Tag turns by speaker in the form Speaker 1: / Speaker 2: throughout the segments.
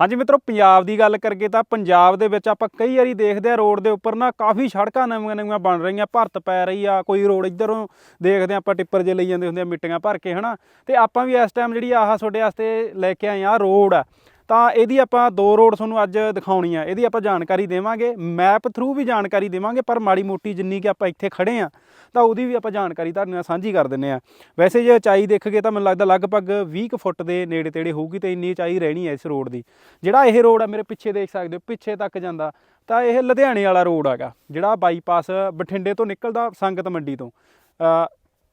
Speaker 1: ਹਾਂਜੀ ਮਿੱਤਰੋ, ਪੰਜਾਬ ਦੀ ਗੱਲ ਕਰਕੇ ਤਾਂ ਪੰਜਾਬ ਦੇ ਵਿੱਚ ਆਪਾਂ ਕਈ ਵਾਰੀ ਦੇਖਦੇ ਆ ਰੋਡ ਦੇ ਉੱਪਰ ਨਾ ਕਾਫੀ ਸੜਕਾਂ ਨਵੀਆਂ ਨਵੀਆਂ ਬਣ ਰਹੀਆਂ, ਭਰਤ ਪੈ ਰਹੀ ਆ, ਕੋਈ ਰੋਡ ਇੱਧਰੋਂ ਦੇਖਦੇ ਆ ਆਪਾਂ ਟਿੱਪਰ ਜੇ ਲਈ ਜਾਂਦੇ ਹੁੰਦੇ ਆ ਮਿੱਟੀਆਂ ਭਰ ਕੇ, ਹਨਾ? ਤੇ ਆਪਾਂ ਵੀ ਇਸ ਟਾਈਮ ਜਿਹੜੀ ਆਹ ਤੁਹਾਡੇ ਵਾਸਤੇ ਲੈ ਕੇ ਆਏ ਆ ਰੋਡ ਆ। ਤਾਂ ਇਹਦੀ ਆਪਾਂ ਦੋ ਰੋਡ ਤੁਹਾਨੂੰ ਅੱਜ ਦਿਖਾਉਣੀ ਆ। ਇਹਦੀ ਆਪਾਂ ਜਾਣਕਾਰੀ ਦੇਵਾਂਗੇ ਮੈਪ ਥਰੂ ਵੀ ਜਾਣਕਾਰੀ ਦੇਵਾਂਗੇ, ਪਰ ਮਾੜੀ ਮੋਟੀ ਜਿੰਨੀ ਕਿ ਆਪਾਂ ਇੱਥੇ ਖੜੇ ਆ, ਤਾਂ ਉਹਦੀ ਵੀ ਆਪਾਂ ਜਾਣਕਾਰੀ ਤੁਹਾਡੇ ਨਾਲ ਸਾਂਝੀ ਕਰ ਦਿੰਨੇ ਆ। ਵੈਸੇ ਜੇ ਉਚਾਈ ਦੇਖ ਦੇਖਗੇ ਤਾਂ ਮੈਨੂੰ ਲੱਗਦਾ ਲਗਭਗ 20 ਕੁ ਫੁੱਟ ਦੇ ਨੇੜੇ ਤੇੜੇ ਹੋਊਗੀ ਤੇ ਇੰਨੀ ਉਚਾਈ ਰਹਿਣੀ ਹੈ ਇਸ ਰੋਡ ਦੀ। ਜਿਹੜਾ ਇਹ ਰੋਡ ਆ, ਮੇਰੇ ਪਿੱਛੇ ਦੇਖ ਸਕਦੇ ਹੋ, ਪਿੱਛੇ ਤੱਕ ਜਾਂਦਾ, ਤਾਂ ਇਹ ਲੁਧਿਆਣੇ ਵਾਲਾ ਰੋਡ ਹੈਗਾ, ਜਿਹੜਾ ਬਾਈਪਾਸ ਬਠਿੰਡੇ ਤੋਂ ਨਿਕਲਦਾ ਸੰਗਤ ਮੰਡੀ ਤੋਂ।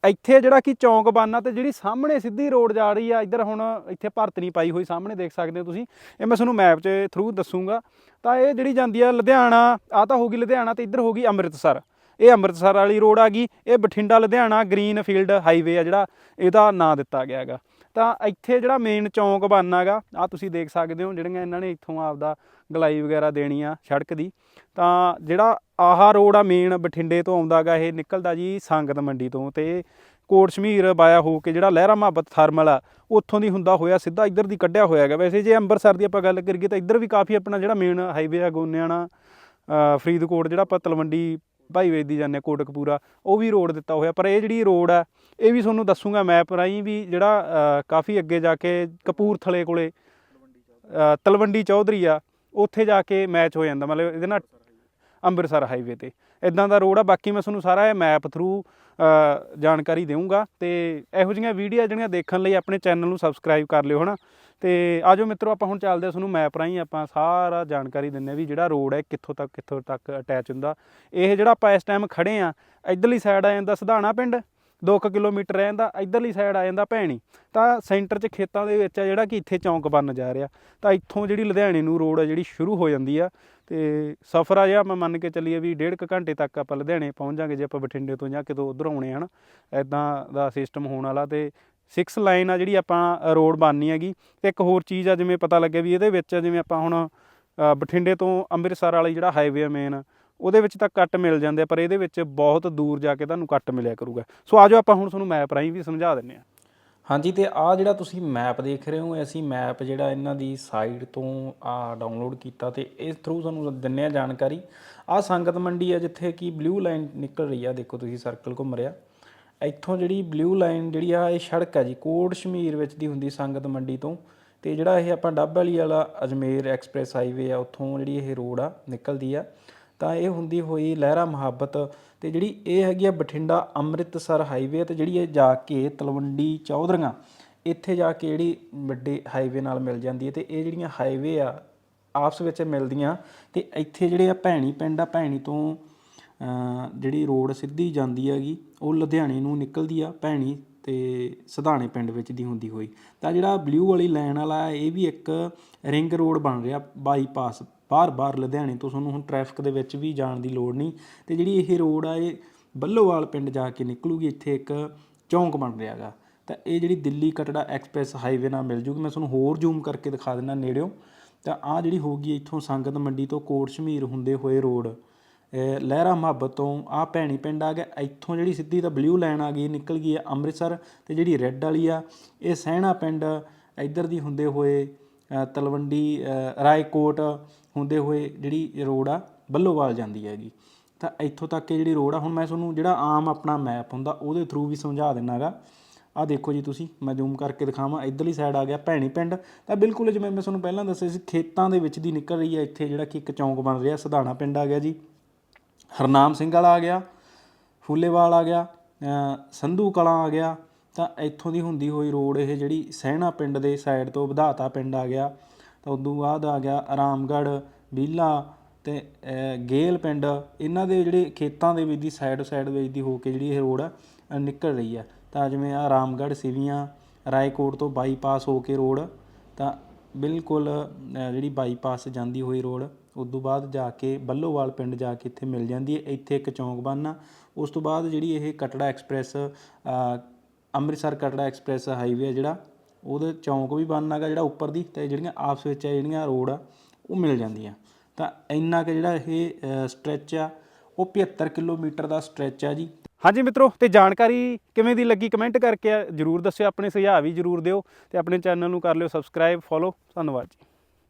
Speaker 1: ਇੱਥੇ ਜਿਹੜਾ ਕਿ ਚੌਂਕ ਬਾਨਾ ਤੇ ਜਿਹੜੀ ਸਾਹਮਣੇ ਸਿੱਧੀ ਰੋਡ ਜਾ ਰਹੀ ਆ, ਇੱਧਰ ਹੁਣ ਇੱਥੇ ਭਰਤ ਨਹੀਂ ਪਾਈ ਹੋਈ ਸਾਹਮਣੇ, ਦੇਖ ਸਕਦੇ ਹੋ ਤੁਸੀਂ। ਇਹ ਮੈਂ ਤੁਹਾਨੂੰ ਮੈਪ 'ਚ ਥਰੂ ਦੱਸੂਗਾ। ਤਾਂ ਇਹ ਜਿਹੜੀ ਜਾਂਦੀ ਆ ਲੁਧਿਆਣਾ ਆ ਤਾਂ ਹੋਗੀ ਲੁਧਿਆਣਾ ਤੇ ਇੱਧਰ ਹੋਗੀ ਅੰਮ੍ਰਿਤਸਰ। ਇਹ ਅੰਮ੍ਰਿਤਸਰ ਵਾਲੀ ਰੋਡ ਆ ਗਈ। ਇਹ Bathinda, Ludhiana green field highway ਆ ਜਿਹੜਾ, ਇਹਦਾ ਨਾਂ ਦਿੱਤਾ ਗਿਆ ਹੈਗਾ। ਤਾਂ ਇੱਥੇ ਜਿਹੜਾ ਮੇਨ ਚੌਂਕ ਬਣਨਾ ਹੈਗਾ ਆ ਤੁਸੀਂ ਦੇਖ ਸਕਦੇ ਹੋ ਜਿਹੜੀਆਂ ਇਹਨਾਂ ਨੇ ਇੱਥੋਂ ਆਪਦਾ ਗਲਾਈ ਵਗੈਰਾ ਦੇਣੀ ਆ ਸੜਕ ਦੀ। ਤਾਂ ਜਿਹੜਾ ਆਹਾ ਰੋਡ ਆ ਮੇਨ ਬਠਿੰਡੇ ਤੋਂ ਆਉਂਦਾ ਗਾ ਇਹ ਨਿਕਲਦਾ ਜੀ ਸੰਗਤ ਮੰਡੀ ਤੋਂ ਤੇ ਕੋਟ ਸ਼ਮੀਰ ਬਾਇਆ ਹੋ ਕੇ ਜਿਹੜਾ ਲਹਿਰਾ ਮੁਹੱਬਤ ਥਰਮਲ ਆ ਉੱਥੋਂ ਦੀ ਹੁੰਦਾ ਹੋਇਆ ਸਿੱਧਾ ਇੱਧਰ ਦੀ ਕੱਢਿਆ ਹੋਇਆ ਹੈਗਾ ਵੈਸੇ ਜੇ ਅੰਮ੍ਰਿਤਸਰ ਦੀ ਆਪਾਂ ਗੱਲ ਕਰੀਏ ਤਾਂ ਇੱਧਰ ਵੀ ਕਾਫੀ ਆਪਣਾ ਜਿਹੜਾ ਮੇਨ ਹਾਈਵੇ ਆ ਗੋਨਿਆਣਾ ਫਰੀਦਕੋਟ ਜਿਹੜਾ ਆਪਾਂ ਤਲਵੰਡੀ ਭਾਈਵੇਦ ਦੀ ਜਾਂਦੇ ਹਾਂ, ਕੋਟਕਪੂਰਾ ਉਹ ਵੀ ਰੋਡ ਦਿੱਤਾ ਹੋਇਆ। ਪਰ ਇਹ ਜਿਹੜੀ ਰੋਡ ਆ ਇਹ ਵੀ ਤੁਹਾਨੂੰ ਦੱਸੂਗਾ ਮੈਪ ਰਾਹੀਂ ਵੀ ਜਿਹੜਾ ਕਾਫੀ ਅੱਗੇ ਜਾ ਕੇ ਕਪੂਰਥਲੇ ਕੋਲੇ ਤਲਵੰਡੀ ਚੌਧਰੀ ਆ ਉੱਥੇ ਜਾ ਕੇ ਮੈਚ ਹੋ ਜਾਂਦਾ। ਮਤਲਬ ਇਹਦੇ ਨਾਲ ਅੰਮ੍ਰਿਤਸਰ ਹਾਈਵੇ ਤੇ। ਇਦਾਂ ਦਾ ਰੋਡ ਆ, ਬਾਕੀ ਮੈਂ ਤੁਹਾਨੂੰ ਸਾਰਾ ਇਹ ਮੈਪ ਥਰੂ ਜਾਣਕਾਰੀ ਦੇਵਾਂਗਾ ਤੇ ਇਹੋ ਜਿਹੀਆਂ ਵੀਡੀਓ ਜਿਹੜੀਆਂ ਦੇਖਣ ਲਈ ਆਪਣੇ ਚੈਨਲ ਨੂੰ ਸਬਸਕ੍ਰਾਈਬ ਕਰ ਲਿਓ, ਹਨਾ? ਤੇ ਆਜੋ ਮਿੱਤਰੋ, ਆਪਾਂ ਹੁਣ ਚੱਲਦੇ ਹਾਂ ਤੁਹਾਨੂੰ ਮੈਪ ਰਾਹੀਂ। ਆਪਾਂ ਸਾਰਾ ਜਾਣਕਾਰੀ ਦਿੰਨੇ ਆ ਵੀ ਜਿਹੜਾ ਰੋਡ ਹੈ, ਕਿੱਥੋਂ ਤੱਕ ਕਿੱਥੋਂ ਤੱਕ ਅਟੈਚ ਹੁੰਦਾ। ਇਹ ਜਿਹੜਾ ਆਪਾਂ ਇਸ ਟਾਈਮ ਖੜੇ ਆ ਇਧਰਲੀ ਸਾਈਡ ਆ ਜਾਂਦਾ ਸਧਾਣਾ ਪਿੰਡ। 2 ਕਿਲੋਮੀਟਰ ਰਹਿੰਦਾ, ਇਧਰਲੀ ਸਾਈਡ ਆ ਜਾਂਦਾ ਭੈਣੀ। ਤਾਂ ਸੈਂਟਰ 'ਚ ਖੇਤਾਂ ਦੇ ਵਿੱਚ ਆ ਜਿਹੜਾ ਕਿ ਇੱਥੇ ਚੌਂਕ ਬਣ ਜਾ ਰਿਹਾ। ਤਾਂ ਇੱਥੋਂ ਜਿਹੜੀ ਲੁਧਿਆਣੇ ਨੂੰ ਰੋਡ ਆ ਜਿਹੜੀ ਸ਼ੁਰੂ ਹੋ ਜਾਂਦੀ ਆ, ਤੇ ਸਫ਼ਰ ਆ ਜਿਹੜਾ ਮੈਂ ਮੰਨ ਕੇ ਚੱਲੀਏ ਵੀ ਡੇਢ ਕੁ ਘੰਟੇ ਤੱਕ ਆਪਾਂ ਲੁਧਿਆਣੇ ਪਹੁੰਚ ਜਾਾਂਗੇ, ਜੇ ਆਪਾਂ ਬਠਿੰਡੇ ਤੋਂ ਜਾਂ ਕਿਤੋਂ ਉਧਰ ਆਉਣੇ ਹਨ ਐਦਾਂ ਦਾ ਸਿਸਟਮ ਹੋਣ ਵਾਲਾ। ਤੇ 6 ਲਾਈਨ ਆ ਜਿਹੜੀ ਆਪਾਂ ਰੋਡ ਬਣਨੀ ਹੈਗੀ। ਤੇ ਇੱਕ ਹੋਰ ਚੀਜ਼ ਆ ਜਿਵੇਂ ਪਤਾ ਲੱਗਿਆ ਵੀ ਇਹਦੇ ਵਿੱਚ ਜਿਵੇਂ ਆਪਾਂ ਹੁਣ ਬਠਿੰਡੇ ਤੋਂ ਅੰਮ੍ਰਿਤਸਰ ਵਾਲੀ ਜਿਹੜਾ ਹਾਈਵੇ ਮੇਨ ਉਹਦੇ ਵਿੱਚ ਤਾਂ ਕੱਟ ਮਿਲ ਜਾਂਦੇ ਆ, ਪਰ ਇਹਦੇ ਵਿੱਚ ਬਹੁਤ ਦੂਰ ਜਾ ਕੇ ਤੁਹਾਨੂੰ ਕੱਟ ਮਿਲਿਆ ਕਰੂਗਾ। ਸੋ ਆਜੋ ਆਪਾਂ ਹੁਣ ਤੁਹਾਨੂੰ ਮੈਪ ਰਾਹੀਂ ਵੀ ਸਮਝਾ ਦਿੰਨੇ ਆ।
Speaker 2: ਹਾਂਜੀ ਤੇ ਆ ਜਿਹੜਾ ਤੁਸੀਂ ਮੈਪ ਦੇਖ ਰਹੇ ਹੋ ਅਸੀਂ ਮੈਪ ਜਿਹੜਾ ਇਹਨਾਂ ਦੀ ਸਾਈਟ ਤੋਂ ਆ ਡਾਊਨਲੋਡ ਕੀਤਾ ਤੇ ਇਸ ਥਰੂ ਤੁਹਾਨੂੰ ਦਿੰਨੇ ਆ ਜਾਣਕਾਰੀ। ਆ ਸੰਗਤ ਮੰਡੀ ਆ ਜਿੱਥੇ ਕਿ ਬਲੂ ਲਾਈਨ ਨਿਕਲ ਰਹੀ ਆ ਦੇਖੋ ਤੁਸੀਂ ਸਰਕਲ ਘੁੰਮ ਰਿਹਾ। ਇੱਥੋਂ ਜਿਹੜੀ ਬਲੂ ਲਾਈਨ ਜਿਹੜੀ ਆ ਇਹ ਸੜਕ ਆ ਜੀ ਕੋਟ ਸ਼ਮੀਰ ਵਿੱਚ ਦੀ ਹੁੰਦੀ ਸੰਗਤ ਮੰਡੀ ਤੋਂ। ਤੇ ਜਿਹੜਾ ਇਹ ਆਪਾਂ ਡੱਬ ਵਾਲੀ ਵਾਲਾ ਅਜਮੇਰ ਐਕਸਪ੍ਰੈਸ ਹਾਈਵੇ ਆ ਉੱਥੋਂ ਜਿਹੜੀ ਇਹ ਰੋਡ ਆ ਨਿਕਲਦੀ ਆ। ਤਾਂ ਇਹ ਹੁੰਦੀ ਹੋਈ ਲਹਿਰਾ ਮੁਹੱਬਤ ਤੇ ਜਿਹੜੀ ਇਹ ਹੈਗੀ ਆ ਬਠਿੰਡਾ ਅੰਮ੍ਰਿਤਸਰ ਹਾਈਵੇ ਤੇ ਜਿਹੜੀ ਇਹ ਜਾ ਕੇ ਤਲਵੰਡੀ ਚੌਧਰੀਆਂ, ਇੱਥੇ ਜਾ ਕੇ ਜਿਹੜੀ ਵੱਡੇ ਹਾਈਵੇ ਨਾਲ ਮਿਲ ਜਾਂਦੀ ਹੈ ਤੇ ਇਹ ਜਿਹੜੀਆਂ ਹਾਈਵੇ ਆ, ਆਪਸ ਵਿੱਚ ਮਿਲਦੀਆਂ ਤੇ ਇੱਥੇ ਜਿਹੜੇ ਆ ਭੈਣੀ ਪਿੰਡ ਆ, ਭੈਣੀ ਤੋਂ ਜਿਹੜੀ ਰੋਡ ਸਿੱਧੀ ਜਾਂਦੀ ਹੈਗੀ, ਉਹ ਲੁਧਿਆਣੇ ਨੂੰ ਨਿਕਲਦੀ ਆ, ਭੈਣੀ ਤੇ ਸਧਾਣੇ ਪਿੰਡ ਵਿੱਚ ਦੀ ਹੁੰਦੀ ਹੋਈ। ਤਾਂ ਜਿਹੜਾ ਬਲੂ ਵਾਲੀ ਲਾਈਨ ਵਾਲਾ, ਇਹ ਵੀ ਇੱਕ ਰਿੰਗ ਰੋਡ ਬਣ ਰਿਹਾ ਬਾਈਪਾਸ ਬਾਹਰ ਬਾਹਰ ਲੁਧਿਆਣੇ ਤੋਂ ਤੁਹਾਨੂੰ ਹੁਣ ਟ੍ਰੈਫਿਕ ਦੇ ਵਿੱਚ ਵੀ ਜਾਣ ਦੀ ਲੋੜ ਨਹੀਂ। ਤੇ ਜਿਹੜੀ ਇਹ ਰੋਡ ਆ, ਇਹ ਬੱਲੋਵਾਲ ਪਿੰਡ ਜਾ ਕੇ ਨਿਕਲੂਗੀ, ਇੱਥੇ ਇੱਕ ਚੌਂਕ ਬਣ ਰਿਹਾ ਹੈਗਾ ਤਾਂ ਇਹ ਜਿਹੜੀ ਦਿੱਲੀ ਕਟੜਾ ਐਕਸਪ੍ਰੈਸ ਹਾਈਵੇ ਨਾਲ ਮਿਲ ਜੂਗੀ। ਮੈਂ ਤੁਹਾਨੂੰ ਹੋਰ ਜ਼ੂਮ ਕਰਕੇ ਦਿਖਾ ਦਿੰਦਾ ਨੇੜਿਓਂ। ਤਾਂ ਆ ਜਿਹੜੀ ਹੋਊਗੀ ਇੱਥੋਂ ਸੰਗਤ ਮੰਡੀ ਤੋਂ ਕੋਟ ਸ਼ਮੀਰ ਹੁੰਦੇ ਹੋਏ ਰੋਡ ਲਹਿਰਾ ਮੁਹੱਬਤ ਤੋਂ ਆ ਭੈਣੀ ਪਿੰਡ ਆ ਗਿਆ। ਇੱਥੋਂ ਜਿਹੜੀ ਸਿੱਧੀ ਤਾਂ ਬਲੂ ਲਾਈਨ ਆ ਗਈ, ਨਿਕਲ ਗਈ ਹੈ ਅੰਮ੍ਰਿਤਸਰ। ਤੇ ਜਿਹੜੀ ਰੈੱਡ ਵਾਲੀ ਆ, ਇਹ ਸਹਿਣਾ ਪਿੰਡ, ਇੱਧਰ ਦੀ ਹੁੰਦੇ ਹੋਏ ਤਲਵੰਡੀ ਰਾਏਕੋਟ ਹੁੰਦੇ ਹੋਏ ਜਿਹੜੀ ਰੋਡ ਆ ਬੱਲੋਵਾਲ ਜਾਂਦੀ ਹੈਗੀ। ਤਾਂ ਇੱਥੋਂ ਤੱਕ ਇਹ ਜਿਹੜੀ ਰੋਡ ਆ, ਹੁਣ ਮੈਂ ਤੁਹਾਨੂੰ ਜਿਹੜਾ ਆਮ ਆਪਣਾ ਮੈਪ ਹੁੰਦਾ, ਉਹਦੇ ਥਰੂ ਵੀ ਸਮਝਾ ਦਿੰਨਾਗਾ। ਆ ਦੇਖੋ ਜੀ ਤੁਸੀਂ, ਮੈਂ ਜ਼ੂਮ ਕਰਕੇ ਦਿਖਾਵਾਂ, ਇਧਰਲੀ ਸਾਈਡ ਆ ਗਿਆ ਭੈਣੀ ਪਿੰਡ। ਤਾਂ ਬਿਲਕੁਲ ਜਿਵੇਂ ਮੈਂ ਤੁਹਾਨੂੰ ਪਹਿਲਾਂ ਦੱਸਿਆ ਸੀ, ਖੇਤਾਂ ਦੇ ਵਿੱਚ ਦੀ ਨਿਕਲ ਰਹੀ ਹੈ ਇੱਥੇ ਜਿਹੜਾ ਕਿ ਇੱਕ ਚੌਂਕ ਬਣ ਰਿਹਾ, ਸਧਾਣਾ ਪਿੰਡ ਆ ਗਿਆ ਜੀ। ਹਰਨਾਮ ਸਿੰਘ ਵਾਲਾ ਆ ਗਿਆ, ਫੂਲੇਵਾਲ ਆ ਗਿਆ ਸੰਧੂ ਕਲਾਂ ਆ ਗਿਆ। ਤਾਂ ਇੱਥੋਂ ਦੀ ਹੁੰਦੀ ਹੋਈ ਰੋਡ ਇਹ ਜਿਹੜੀ ਸਹਿਣਾ ਪਿੰਡ ਦੇ ਸਾਈਡ ਤੋਂ ਵਧਾਤਾ ਪਿੰਡ ਆ ਗਿਆ। ਤਾਂ ਉਦੋਂ ਬਾਅਦ ਆ ਗਿਆ ਆਰਾਮਗੜ੍ਹ ਬੀਲਾ ਅਤੇ ਗੇਲ ਪਿੰਡ, ਇਹਨਾਂ ਦੇ ਜਿਹੜੇ ਖੇਤਾਂ ਦੇ ਵਿੱਚ ਦੀ ਸਾਈਡ ਸਾਈਡ ਵਿੱਚ ਦੀ ਹੋ ਕੇ ਜਿਹੜੀ ਇਹ ਰੋਡ ਆ ਨਿਕਲ ਰਹੀ ਆ। ਤਾਂ ਜਿਵੇਂ ਆਹ ਰਾਮਗੜ੍ਹ, ਸਿਵੀਆਂ, ਰਾਏਕੋਟ ਤੋਂ ਬਾਈਪਾਸ ਹੋ ਕੇ ਰੋਡ, ਤਾਂ ਬਿਲਕੁਲ ਜਿਹੜੀ ਬਾਈਪਾਸ ਜਾਂਦੀ ਹੋਈ ਰੋਡ, ਉਦੋਂ ਬਾਅਦ ਜਾ ਕੇ ਬੱਲੋਵਾਲ ਪਿੰਡ ਜਾ ਕੇ ਇੱਥੇ ਮਿਲ ਜਾਂਦੀ ਹੈ। ਇੱਥੇ ਇੱਕ ਚੌਂਕ ਬਣਨਾ। ਉਸ ਤੋਂ ਬਾਅਦ ਜਿਹੜੀ ਇਹ Katra express Amritsar Katra express highway ਆ ਜਿਹੜਾ, ਉਹਦੇ ਚੌਂਕ ਵੀ ਬਣਨਾਗਾ ਜਿਹੜਾ ਉੱਪਰ ਦੀ, ਤੇ ਜਿਹੜੀਆਂ ਆਪਸ ਵਿੱਚ ਆ ਜਿਹੜੀਆਂ ਰੋਡ ਆ, ਉਹ ਮਿਲ ਜਾਂਦੀਆਂ। ਤਾਂ ਇੰਨਾ ਕਿ ਜਿਹੜਾ ਇਹ ਸਟ੍ਰੈਚ ਆ, ਉਹ 75 ਕਿਲੋਮੀਟਰ ਦਾ ਸਟ੍ਰੈਚ ਆ ਜੀ।
Speaker 1: ਹਾਂਜੀ ਮਿੱਤਰੋ, ਤੇ ਜਾਣਕਾਰੀ ਕਿਵੇਂ ਦੀ ਲੱਗੀ ਕਮੈਂਟ ਕਰਕੇ ਜਰੂਰ ਦੱਸਿਓ, ਆਪਣੇ ਸੁਝਾਅ ਵੀ ਜਰੂਰ ਦਿਓ ਤੇ ਆਪਣੇ ਚੈਨਲ ਨੂੰ ਕਰ ਲਿਓ ਸਬਸਕ੍ਰਾਈਬ ਫੋਲੋ ਧੰਨਵਾਦ ਜੀ।